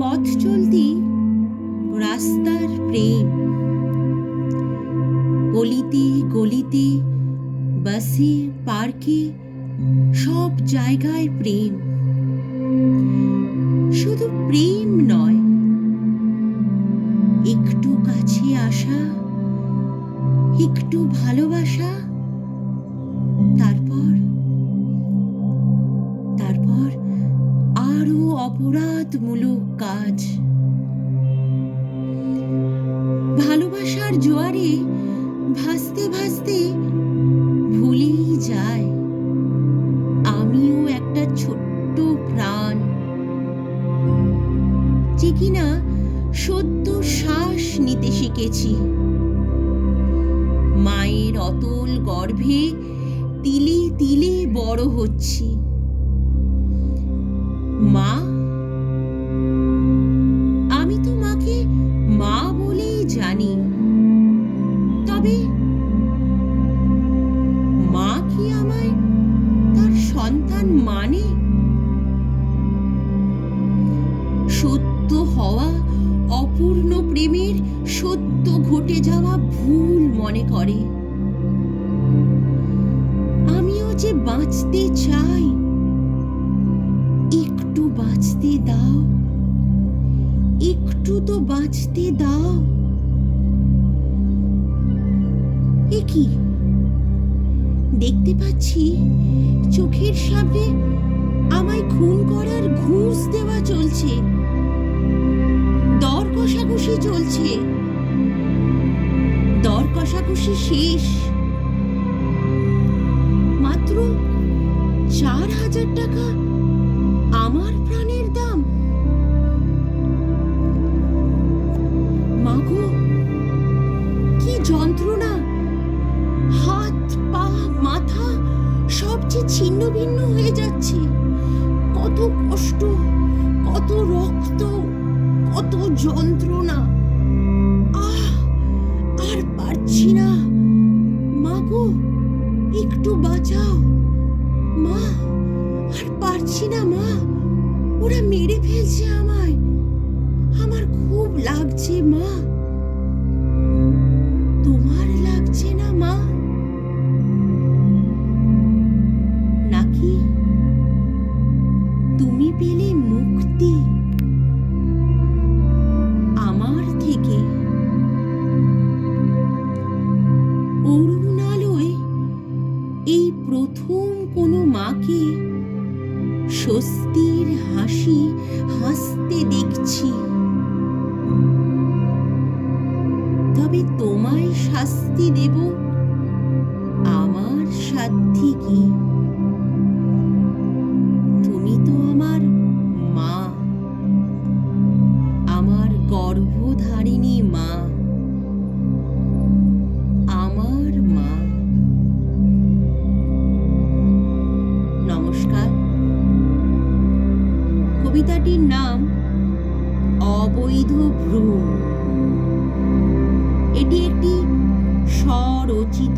পথ চলতি রাস্তার প্রেম। অলিতে গলিতে বাসে পার্কে সব জায়গায় প্রেম। একটু ভালোবাসা, তারপর তারপর আরও অপরাধমূলক কাজ। ভালোবাসার জোয়ারে ভাসতে ভাসতে ভুলেই যায় আমিও একটা ছোট্ট প্রাণ। যে কিনা সদ্য শ্বাস নিতে শিখেছি। অতল গর্ভে তিলে তিলে বড় হচ্ছি। মা, আমি তো মাকে মা বলেই জানি। তবে মা কি আমায় তার সন্তান মানে? সত্য হওয়া অপূর্ণ প্রেমের সত্য ঘটে যাওয়া ভুল মনে করে। একটু তো বাঁচতে দাও। কি? দেখতে পাচ্ছি চোখের সামনে আমায় খুন করার ঘুষ দেওয়া চলছে। দর কষাকষি চলছে। দর কষাকষি শেষ। মাত্র চার হাজার টাকা যে ছিন্ন ভিন্ন হয়ে যাচ্ছে। কত কষ্ট, কত রক্ত, কত যন্ত্রণা। আর পারছি না। মাগো একটু বাঁচাও। মা, আর পারছি না মা। ওরা মেরে ফেলছে আমায়। আমার খুব লাগছে মা। থেকে অরুণালয় এই প্রথম কোনো মাকে স্বস্তির হাসি হাসতে দেখছি। তবে তোমায় শাস্তি দেব আমার সাধ্যি কি? নাম অবৈধ ভ্রূণ। এটি একটি স্বরচিত